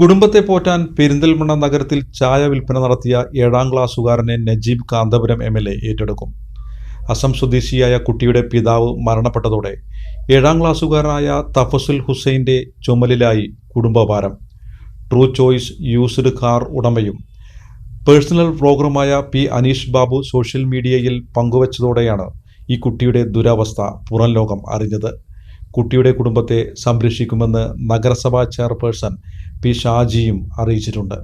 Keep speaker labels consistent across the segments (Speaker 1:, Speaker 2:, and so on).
Speaker 1: കുടുംബത്തെ പോറ്റാൻ പെരിന്തൽമണ്ണ നഗരത്തിൽ ചായ വിൽപ്പന നടത്തിയ ഏഴാം ക്ലാസ്സുകാരനെ Najeeb Kanthapuram M L A ഏറ്റെടുക്കും. അസം സ്വദേശിയായ കുട്ടിയുടെ പിതാവ് മരണപ്പെട്ടതോടെ ഏഴാം ക്ലാസ്സുകാരനായ തഫസുൽ ഹുസൈന്റെ ചുമലിലായി കുടുംബഭാരം. ട്രൂ ചോയ്സ് യൂസ്ഡ് കാർ ഉടമയും പേഴ്സണൽ വ്ളോഗറുമായ പി അനീഷ് ബാബു സോഷ്യൽ മീഡിയയിൽ പങ്കുവച്ചതോടെയാണ് ഈ കുട്ടിയുടെ ദുരവസ്ഥ പുറം ലോകം അറിഞ്ഞത്. കുട്ടിയുടെ കുടുംബത്തെ സംരക്ഷിക്കുമെന്ന് നഗരസഭാ ചെയർപേഴ്സൺ പി ഷാജിയും അറിയിച്ചിട്ടുണ്ട്.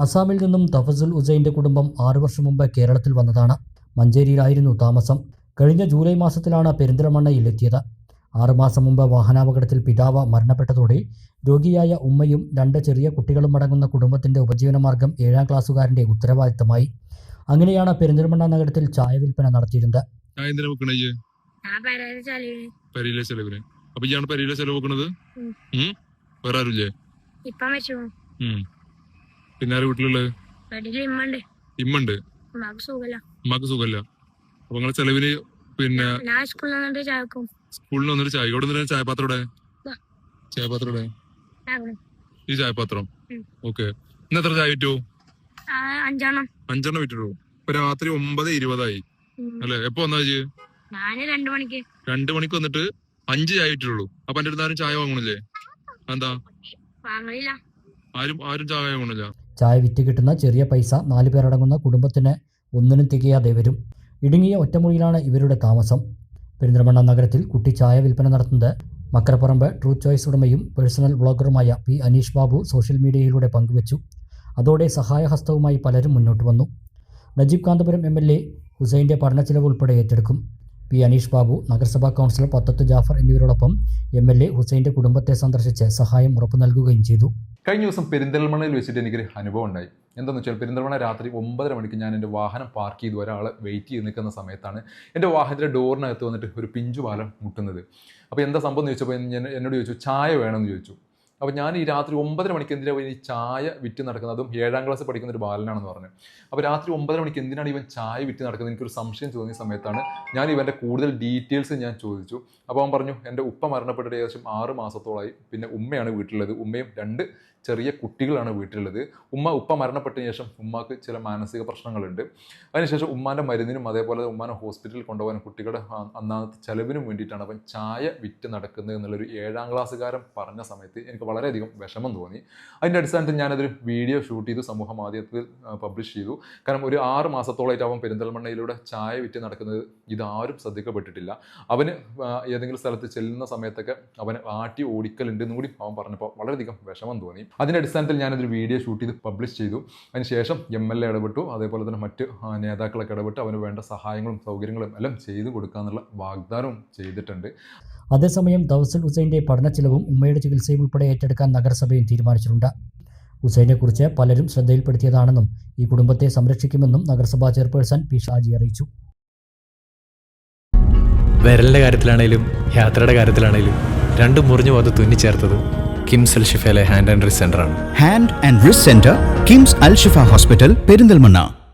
Speaker 2: അസാമിൽ നിന്നും തഫസുൽ ഉസൈന്റെ കുടുംബം ആറു വർഷം മുമ്പ് കേരളത്തിൽ വന്നതാണ്. മഞ്ചേരിയിലായിരുന്നു താമസം. കഴിഞ്ഞ ജൂലൈ മാസത്തിലാണ് പെരിന്തൽമണ്ണയിൽ എത്തിയത്. ആറുമാസം മുമ്പ് വാഹനാപകടത്തിൽ പിതാവ് മരണപ്പെട്ടതോടെ രോഗിയായ ഉമ്മയും രണ്ട് ചെറിയ കുട്ടികളും അടങ്ങുന്ന കുടുംബത്തിന്റെ ഉപജീവനമാർഗം ഏഴാം ക്ലാസ്സുകാരന്റെ ഉത്തരവാദിത്തമായി. അങ്ങനെയാണ് പെരിന്തൽമണ്ണ നഗരത്തിൽ ചായ വിൽപ്പന നടത്തിയിരുന്നത്.
Speaker 3: പെരയിലെ ചെലവിന്. അപ്പൊ ഇയാണ് പെരയിലെ ചെലവ് വെക്കണത്? വേറെ ഉം. പിന്നെ ആരും വീട്ടിലുള്ളത്?
Speaker 4: ഇമ്മണ്ട് ഉമ്മാക്ക് സുഖല്ല.
Speaker 3: അപ്പൊ നിങ്ങളെ ചെലവിന് പിന്നെ
Speaker 4: സ്കൂളിൽ നിന്നിട്ട്
Speaker 3: വന്നിട്ട് ചായ. ഇവിടെ നിന്ന് ചായപാത്രം ഇവിടെ. ചായപാത്രം ഇവിടെ. ഈ ചായപാത്രം. ഓക്കെ. ഇന്ന് എത്ര ചായ വിറ്റു
Speaker 4: അഞ്ചെണ്ണം.
Speaker 3: ഇപ്പൊ രാത്രി ഒമ്പത് ഇരുപതായി. അല്ലെ? എപ്പോ വന്നാ
Speaker 4: ഞാൻ രണ്ടു മണിക്ക്.
Speaker 3: രണ്ടു മണിക്ക് വന്നിട്ട് അഞ്ച് ചായ വിറ്റുള്ളൂ അപ്പൊ എന്റെ അടുത്ത് ആരും ചായ വാങ്ങണില്ലേ എന്താ?
Speaker 4: വാങ്ങലില്ല
Speaker 3: ആരും ആരും ചായ വാങ്ങണില്ല
Speaker 2: ചായ വിറ്റ് കിട്ടുന്ന ചെറിയ പൈസ നാലു പേരടങ്ങുന്ന കുടുംബത്തിന് ഒന്നിനും തികയാതെ വരും. ഇടുങ്ങിയ ഒറ്റമുറിയിലാണ് ഇവരുടെ താമസം. പെരിന്തൽമണ്ണ നഗരത്തിൽ കുട്ടി ചായ വിൽപ്പന നടത്തുന്നത് മക്കരപ്പറമ്പ് ട്രൂ ചോയ്സ് ഉടമയും പേഴ്സണൽ വ്ളോഗറുമായ പി അനീഷ് ബാബു സോഷ്യൽ മീഡിയയിലൂടെ പങ്കുവച്ചു. അതോടെ സഹായഹസ്തവുമായി പലരും മുന്നോട്ട് വന്നു. Najeeb Kanthapuram M L A ഹുസൈന്റെ പഠനച്ചിലവ് ഉൾപ്പെടെ ഏറ്റെടുക്കും. പി അനീഷ് ബാബു നഗരസഭാ കൗൺസിലർ പത്തത്ത് ജാഫർ എന്നിവരോടൊപ്പം എം എൽ എ ഹുസൈന്റെ കുടുംബത്തെ സന്ദർശിച്ച് സഹായം ഉറപ്പു നൽകുകയും ചെയ്തു.
Speaker 5: കഴിഞ്ഞ ദിവസം പെരിന്തൽമണ്ണയിൽ വെച്ചിട്ട് എനിക്കൊരു അനുഭവം ഉണ്ടായി. എന്താണെന്ന് വെച്ചാൽ പെരിന്തൽമണ്ണ രാത്രി ഒമ്പതര മണിക്ക് ഞാൻ എന്റെ വാഹനം പാർക്ക് ചെയ്ത്. ഒരാൾ വെയിറ്റ് ചെയ്ത് നിൽക്കുന്ന സമയത്താണ് എന്റെ വാഹനത്തിന്റെ ഡോറിനകത്ത് വന്നിട്ട് ഒരു പിഞ്ചു പാലം മുട്ടുന്നത്. അപ്പോൾ എന്താ സംഭവം എന്ന് ചോദിച്ചപ്പോൾ ഞാൻ എന്നോട് ചോദിച്ചു ചായ വേണമെന്ന് ചോദിച്ചു. അപ്പോൾ ഞാൻ ഈ രാത്രി ഒമ്പതര മണിക്ക് എന്തിനാണ് ഈ ചായ വിറ്റ് നടക്കുന്നത്? ഏഴാം ക്ലാസ് പഠിക്കുന്ന ഒരു ബാലനാണെന്ന് പറഞ്ഞു. അപ്പോൾ രാത്രി ഒമ്പതര മണിക്ക് എന്തിനാണ് ഇവൻ ചായ വിറ്റ് നടക്കുന്നത്? എനിക്കൊരു സംശയം തോന്നിയ സമയത്താണ് ഞാൻ ഇവന്റെ കൂടുതൽ ഡീറ്റെയിൽസ് ഞാൻ ചോദിച്ചു. അപ്പോൾ അവൻ പറഞ്ഞു എന്റെ ഉപ്പ മരണപ്പെട്ടിട്ട് ഏകദേശം ആറ് മാസത്തോളമായി പിന്നെ ഉമ്മയാണ് വീട്ടിലുള്ളത്. ഉമ്മയും രണ്ട് ചെറിയ കുട്ടികളാണ് വീട്ടിലുള്ളത്. ഉമ്മ ഉപ്പ മരണപ്പെട്ടതിന് ശേഷം ഉമ്മാക്ക് ചില മാനസിക പ്രശ്നങ്ങളുണ്ട്. അതിനുശേഷം ഉമ്മാന്റെ മരുന്നിനും അതേപോലെ ഉമ്മാനെ ഹോസ്പിറ്റലിൽ കൊണ്ടുപോകാൻ കുട്ടികളുടെ അന്നാമത്തെ ചെലവിനും വേണ്ടിയിട്ടാണ് അവൻ ചായ വിറ്റ് നടക്കുന്നത് എന്നുള്ളൊരു ഏഴാം ക്ലാസ്സുകാരൻ പറഞ്ഞ സമയത്ത് എനിക്ക് വളരെയധികം വിഷമം തോന്നി. അതിന്റെ അടിസ്ഥാനത്തിൽ ഞാനതൊരു വീഡിയോ ഷൂട്ട് ചെയ്തു സമൂഹ മാധ്യമത്തിൽ പബ്ലിഷ് ചെയ്തു. കാരണം ഒരു ആറ് മാസത്തോളമായിട്ട് അവൻ പെരിന്തൽമണ്ണയിലൂടെ ചായ വിറ്റ് നടക്കുന്നത് ഇതാരും ശ്രദ്ധിക്കപ്പെട്ടിട്ടില്ല. അവന് ഏതെങ്കിലും സ്ഥലത്ത് ചെല്ലുന്ന സമയത്തൊക്കെ അവന് ആട്ടി ഓടിക്കലുണ്ട് എന്നും കൂടി അവൻ പറഞ്ഞപ്പോൾ വളരെയധികം വിഷമം തോന്നി. അതിന്റെ അടിസ്ഥാനത്തിൽ ഞാനതൊരു വീഡിയോ ഷൂട്ട് ചെയ്ത് പബ്ലിഷ് ചെയ്തു. അതിനുശേഷം എം എൽ എ ഇടപെട്ടു. അതേപോലെ തന്നെ മറ്റ് നേതാക്കളൊക്കെ ഇടപെട്ട് അവന് വേണ്ട സഹായങ്ങളും സൗകര്യങ്ങളും എല്ലാം ചെയ്തു കൊടുക്കാമെന്നുള്ള വാഗ്ദാനവും ചെയ്തിട്ടുണ്ട്.
Speaker 2: അതേസമയം ദൗസൽ ഹുസൈന്റെ പഠനച്ചിലവും ഉമ്മയുടെ ചികിത്സയും ഉൾപ്പെടെ ഏറ്റെടുക്കാൻ നഗരസഭയും തീരുമാനിച്ചിട്ടുണ്ട്. ഹുസൈനെക്കുറിച്ച് പലരും ശ്രദ്ധയിൽപ്പെടുത്തിയതാണെന്നും ഈ കുടുംബത്തെ സംരക്ഷിക്കുമെന്നും നഗരസഭാ ചെയർപേഴ്സൺ പി ഷാജി അറിയിച്ചു.
Speaker 6: വിരലിന്റെ കാര്യത്തിലാണേലും യാത്രയുടെ കാര്യത്തിലാണേലും രണ്ടും മുറിഞ്ഞു പോകാതെ തുന്നിച്ചേർത്തത് കിംസ് അൽ ഷിഫയിലെ hand and wrist സെന്ററാണ്
Speaker 7: hand and wrist centre KIMS Al Shifa hospital Perinthalmanna